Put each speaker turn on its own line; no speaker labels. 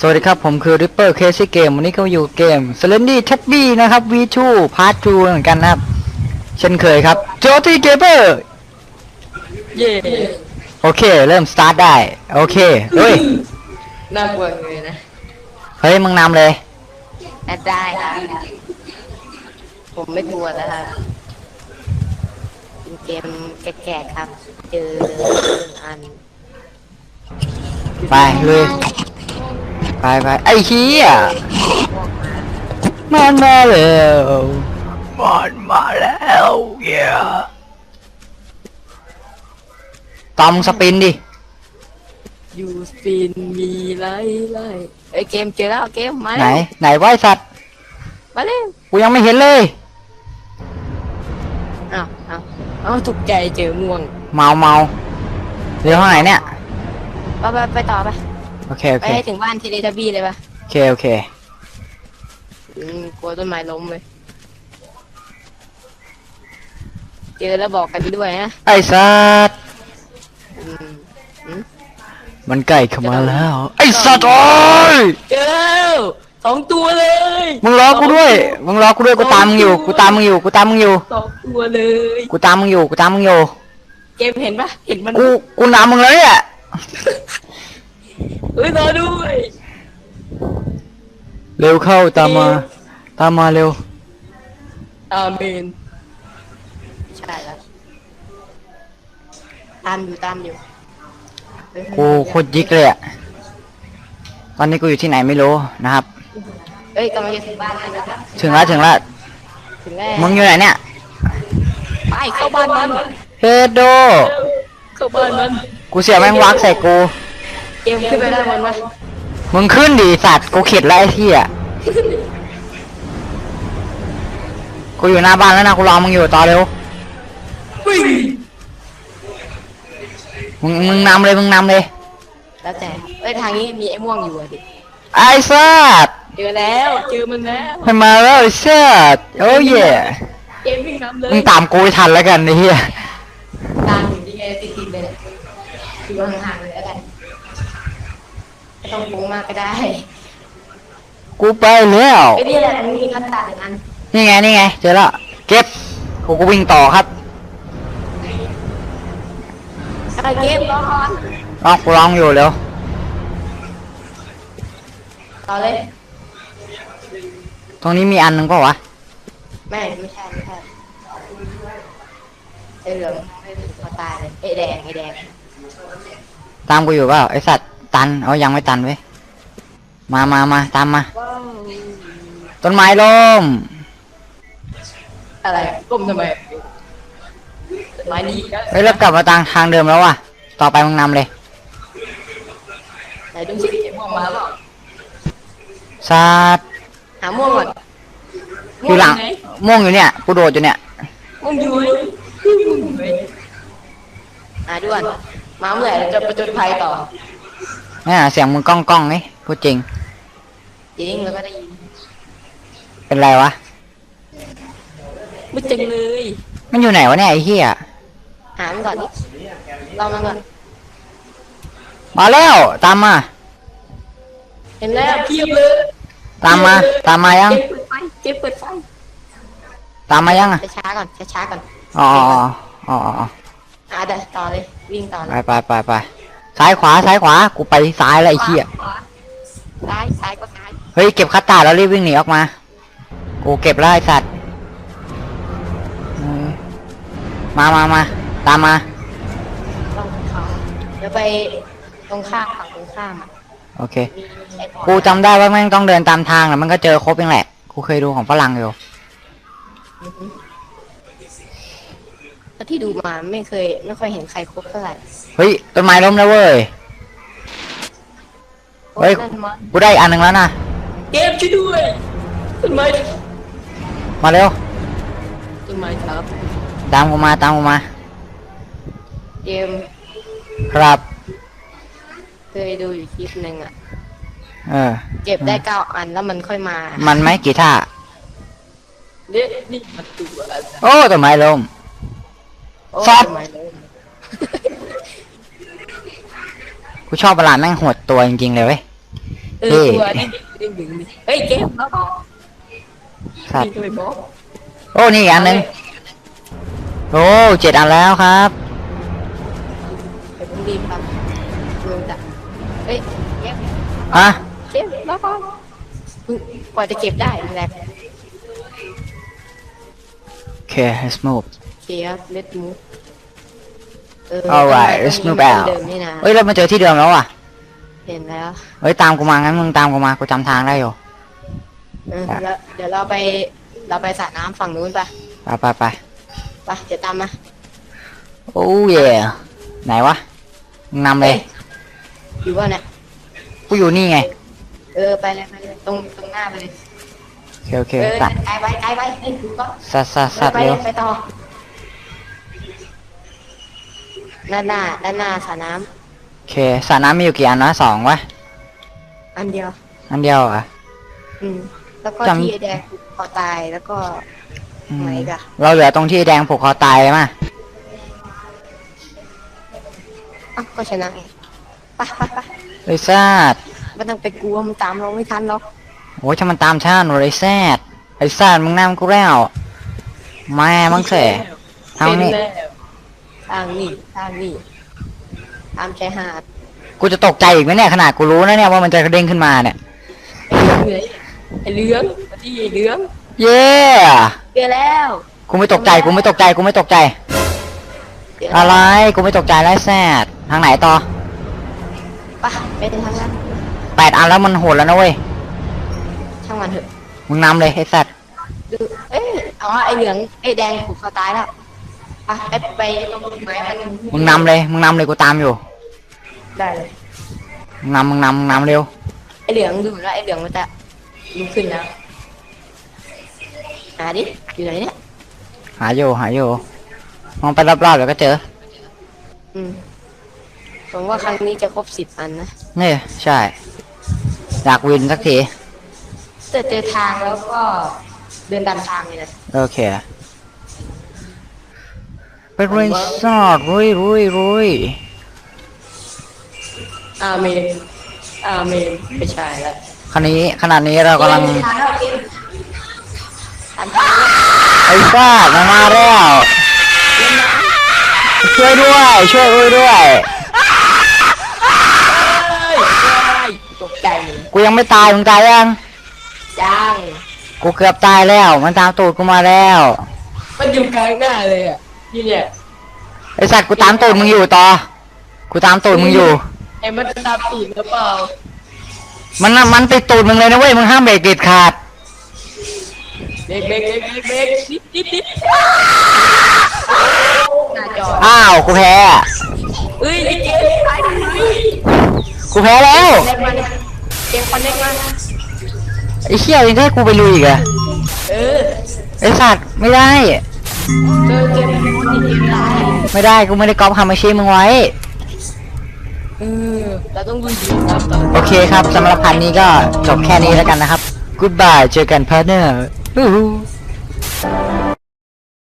สวัสดีครับ ผมคือ Ripper Crazy Game วันนี้ก็อยู่เกม s l e n d y Tabby นะครับ V2 Part 2 เหมือนกันนะครับ เช่นเคยครับ j o t y Gamer
เย่
โอเค เริ่มสตาร์ทได้ โอเค เฮ้ย
น่ากลัวเลยนะ
เฮ้ย มึงนำเลย
แอดได้ครับผมไม่กลัวแล้วครับเป็นเกมแก่ๆครับ เจอหนึ่งอัน
ไปเลย ไปไปไอ้เหี้ยมันมาแล้วมันมาแล้วเย้ตอมสปินดิ
ยูสปินมีไล่ไล่เอ้ยเกมเจอแล้วเกมมา
ไหน
แล้ว
ไหนวะไอ้สัตว์
มาเร็ว
กูยังไม่เห็นเลย
อ้าวอ้าวอ้าวถูกใจเจอม่วง
เมาเมาเรือห้องไหนเนี่ย
ไปไปไปต่อไป
โอเคโอ
ไป
เค
ให้ถึงบ้านเทเลทับบี้เลยปะ
โอเคโอเค
อืมกลัวต้นไม้ล้มเลย เจอแล้วบอกกันด้วยนะ
ไอ้สัตว์
อืมอืม
มันใกล้เข้ามาแล้ว ไอ้สัตว์โอ้ย
เจอแล้วสองตัวเลย
มึงรอกูด้วยมึงรอกูด้วยกูตามมึงอยู่กูตามมึงอยู่กูตามมึงอยู่
สองตัวเลย
กูตามมึงอยู่กูตามมึงอยู่
เกมเห็นปะเห็นมัน
กูกูนำมึงแล้วเนี่ย
เฮ้ยรอด้วย
เร็วเข้าตามมา ตามมาเร็ว
อาเมนใช่แล้วตามอยู่ตามอยู่เฮ้ย
กูโคตรยิกเลยอะตอนนี้กูอยู่ที่ไหนไม่รู้นะครับ
เอ้ยกำลังจะถึงบ้านแล้วนะครับ
ถึงแล้วถึงแล้ว
ถึงแล้ว
มึงอยู่ไหนเนี่ย
ไปเข้าบ้านมัน
เฮดโด
เข้าบ้านมัน
กูเสียแม่งวักใส่กู
เกมขึ้นไปได้มันวะ
มึงขึ้นดิสัตว์กูเข็ดแล้วไอ้ที่อะกูอยู่หน้าบ้านแล้วนะกูรอมึงอยู่ต่อเร็ว
วิ่ง
มึงมึงนำเลยมึงนำเลย
แล้วแต่เอ้ยทางนี้มีไอ้ม่วงอยู่อะดิ
ไอ้สัตว์
เจอแล้วเจอมันแล้ว
ให้มาแล้วไอ้สัตว์โอ้ย
เกมวิ่งนำเลย
มึงตามกูให้ทันแล้วกันไอ้เหี้ย
ตามอยู่ที่ไงติดติดๆเลยเนี่ยอยู่ห่างๆเลยแล้วกัน ไม่ต้องปุ้งมากก็ได้
กูไปแล้ว
ไอ้นี่แหละมันมีคัตตาร์ดหนึ่งอัน
นี่ไงนี่ไงเจอแล้วเก็บกูก็วิ่งต่อครับ
ไอ้เกมรอก่อน
ลองกูลองอยู่เร็ว
ต่อเลย
ตรงนี้มีอันหนึงเปล่าวะ
ไม่ไม่ใช่ไม่ใช่ไอ้เหลืองไม่ถึงพอตายเลยไอ้แดงไอ้แดง
ตามกูอยู่เปล่าไอสัตว์ ตัน เอายังไม่ตันเว้ย มามามาตามมา
ว้าว
ต้นไม้ล้ม
อะไรก้มทำไมไม้ดีนะ
เฮ้ยเรากลับมาทางทางเดิมแล้วว่ะ ต่อไปมึงนำเลย
ไหนดูสิเก็บม่วงมาเปล่า
สัตว์
หาม่วงก่อน
อยู่หลัง
ม่วไน
ม่วงอยู่เนี่ย กูโดดอยู่เนี่ย
ม่วงอยู่ไหนอะด่วนมาเมื่อไหร่เราจะประจนภัยต่อ
เนี่ยเสียงมึงก้องก้องๆนี่พูดจริง
จริงแล้วก็ได้ยิน
เป็นไรวะ
ไม่จริงเลย
มันอยู่ไหนวะเนี่ยไอ้เหี้ย
หามันก่อนดิลองมันก่อน
มาแล้วตามมา
เห็นแล้วเพียบเลย
ตามมา ตามมายัง
เก็บเปิดไฟเก็บเปิดไฟ
ตามมายังอะ
ช้าๆก่อนช้าๆก่อน
อ๋ออ๋ออ๋ออ๋อ
อะเดี๋ยวต่อเลยวิ่งต่อเล
ไป
ย
ไปไปไป ซ้ายขวาซ้ายขวา กูไปซ้ายแล้วไอ้เหี้ย
ขวาซ้ายซ้ายก็ซ้าย
เฮ้ยเก็บคัตตาร์ดแล้วรีบวิ่งหนีออกมา กูเก็บแล้วไอ้สัตว์เออมามามาตามมา
ต้องเขาเดี๋ยวไปตรงข้ามฝั่งตรงข้ามอะ
โอเค
มีไอ้พอ
กูจำได้ว่าแม่งต้องเดินตามทางแล้วมันก็เจอครบเองแหละ กูเคยดูของฝรั่งอยู่
แต่ที่ดูมาไม่เคย ไม่ค่อยเห็นใครครบเท่าไหร่
เฮ้ยต้นไม้ล้มแล้วเว้ย เฮ้ย
นั่นมัน
กูได้อีกอันหนึ่งแล้วนะ
เกมช่วยด้วยต้นไม้
มาเร็ว
ต้นไม้ครับ
ตามกูมาตามกูมา
เกม
ครับ
เคยดูอยู่คลิปหนึ่งอะ
เออ
เก็บได้เก้าอันแล้วมันค่อยมา
มันไหมกี่ท่า
เนี่ยนี่มันตัวอะไร
โอ้ต้นไม้ล้ม
โอ้
ซับ
ต้นไม้เลย
กูชอบประหลาดแม่งโหดตัวจริงๆเลยเว้ย
เออตัวนี่ดึงดึงดิเฮ้ยเกมแล้วก็
ครับ
ยิงไปบอก
โอ้นี่อีกอันหนึงโอ้เจ็ดอันแล้วครับ
เดี๋ยวผมรีบครับลงจากเฮ้ยเกม
อะ
เกมแล้วก็กว่าจะเก็บได้แหละ
โอเค let's move
เกียร์เล็ดมูเออ
alright let's move out
เดิมนี่นะ
เฮ้ยเรามาเจอที่เดิมแล้วอะ
เห็นแล้ว
เฮ้ยตามกูมางั้นมึงตามกูมากูจำทางได้อยู่
เออแล้วเดี๋ยวเราไปเราไปสระน้ำฝั่งนู้นปะ
ไปไปไป
ไปเดี๋ยวตามมา
โอ้เย่ไหนวะมึงนำเลย
อยู่ว่าเนี่ย
กูอยู่นี่ไง
เออไปเลยไปเลยตรงตรงหน้าไปเลย
โอเคโอเค
เออ
ตัด
ไกลไปไกลไปเอ้ยดูก็
สัดสัดสัด
ไป
เร็ว
ไปต่อ ด้านหน้าด้านหน้าสระน้
โอเคสระน้ำมีอยู่กี่อันวะสองวะำ
อันเดียว
อันเดียวเหรอะ
อืม แล้วก็
จำ
ที่ไอ้แดงคอตายแล้วก็ไหนอีกอะ
เราเหลือตรงที่แดงผูกคอตายมา
อ้าวก็ชนะไงไปไปไป
ไอ้แซด
ไม่ต้องไปกลัวมันตามเราไม่ทันหรอก
โอ้ยถ้ามันตามชาติไอ้แซดไอ้แซดมึงนำกูแล้วแม่มังเสทางนี้
เป็นแล้ว ทางนี้ทางนี้ตามชายหาด
กูจะตกใจอีกไหมเนี่ยขนาดกูรู้นะเนี่ยว่ามันจะกระเด้งขึ้นมาเนี่ย
ไอ้เหลืองไอ้เหลืองมาที่ไอ้เหลือง
เย้
เจอแล้ว
กูไม่ตกใจกูไม่ตกใจกูไม่ตกใจ
เจอแล้ว
อะไรกูไม่ตกใจแล้วไอ้แซดทางไหนต่อ
ไปไปทางนั้น
แปดอันแล้วมันโหดแล้วนะเว้ย
ช่างมันเถอะ
มึงนำเลยไอ้แซด
ดูเอ้ยอ๋อไอ้เหลืองไอ้แดงผูกคอตายแล้ว ไปไปไปตรงไม้มัน
มึงนำเลย มึงนำเลยกูตามอยู่
ได้เลย
มึงนำมึงนำมึงนำเร็ว
ไอ้เหลืองดูเหมือนว่าไอ้เหลืองมันจะลุกขึ้นแล้วหาดิอยู่ไหนเนี่ย
หาอยู่หาอยู่มองไปรอบๆเดี๋ยวก็เจอ
อืมผมว่าครั้งนี้จะครบสิบอันนะ
นี่ใช่ อยากวินสักที
แต่เจอทางแล้วก็เดินตามทางเลยนะ
โอเค เป็นรีสอร์ทรุยรุยรุย
อาเมนอาเมนไม่ใช่แล้ว
ขณะนี้ขนาดนี้เรากำลัง
ตามทางแล้ว
ไอ้ฟาดมันมาแล้วช่วยด้วย ช่วยอุ้ยด้วย
ตกใจเลย
กูยังไม่ตายมึงตายยัง
จัง
กูเกือบตายแล้ว มันตามตูดกูมาแล้ว
มันอยู่กลางหน้าเลยอะ นี่เนี่ย
ไอสัตว์กูตามตูดมึงอยู่ต่อ กูตามตูดมึงอยู่
ไอ้มันจะตามตูดหรือเปล่า
มันน่ะมันติดตูดมึงเลยนะเว้ยมึงห้ามเบรกเด็ดขาด
เบรกเบรกเบรกเบรกนิดนิดนิดหน้าจอ
อ้าวกูแพ้
เอ้ยไอ้เกมตายทำไม
กูแพ้แล้ว
เล็กมันเกมคอนเน็กมัน
ไอ้เชี่ยยังให้กูไปลุยอีกเหรอะ
เออ
ไอสัตว์ไม่ได้
เจอเกมมันติดเกมตาย
ไม่ได้กูไม่ได้ก๊อปฮามาชิมึงไว้
เออเราต้องดูดีครับต่อ
โอเคครับสำหรับพันนี้ก็จบแค่นี้แล้วกันนะครับ Goodbye เจอกันพาร์ทเนอร์